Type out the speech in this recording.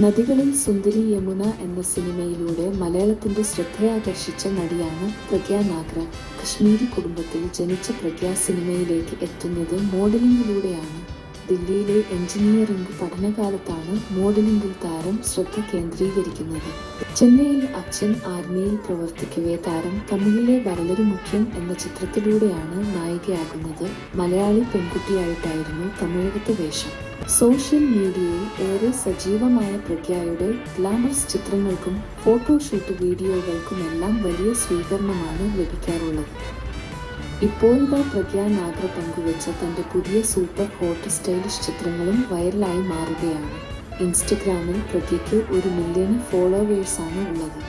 നദികളിൽ സുന്ദരി യമുന എന്ന സിനിമയിലൂടെ മലയാളത്തിന്റെ ശ്രദ്ധയാകർഷിച്ച നടിയാണ് പ്രഗ്യ നാഗ്ര. കശ്മീരി കുടുംബത്തിൽ ജനിച്ച പ്രഗ്യ സിനിമയിലേക്ക് എത്തുന്നത് മോഡലിംഗിലൂടെയാണ്. ദില്ലിയിലെ എഞ്ചിനീയറിംഗ് പഠനകാലത്താണ് മോഡലിംഗിൽ താരം ശ്രദ്ധ കേന്ദ്രീകരിക്കുന്നത്. ചെന്നൈയിൽ അച്ഛൻ ആർമിയിൽ പ്രവർത്തിക്കവേ താരം തമിഴിലെ വരലൊരു മുഖ്യം എന്ന ചിത്രത്തിലൂടെയാണ് നായികയാകുന്നത്. മലയാളി പെൺകുട്ടിയായിട്ടായിരുന്നു തമിഴകത്തെ വേഷം. സോഷ്യൽ മീഡിയയിൽ ഏറെ സജീവമായ പ്രഗ്യയുടെ ഗ്ലാമറസ് ചിത്രങ്ങൾക്കും ഫോട്ടോഷൂട്ട് വീഡിയോകൾക്കുമെല്ലാം വലിയ സ്വീകരണമാണ് ലഭിക്കാറുള്ളത്. ഇപ്പോഴിതാ പ്രഗ്യ നാഗ്ര പങ്കുവച്ച തന്റെ പുതിയ സൂപ്പർ ഹോട്ട് സ്റ്റൈലിഷ് ചിത്രങ്ങളും വൈറലായി മാറുകയാണ്. ഇൻസ്റ്റഗ്രാമിൽ പ്രതിക്ക് ഒരു മില്യൺ ഫോളോവേഴ്സാണ് ഉള്ളത്.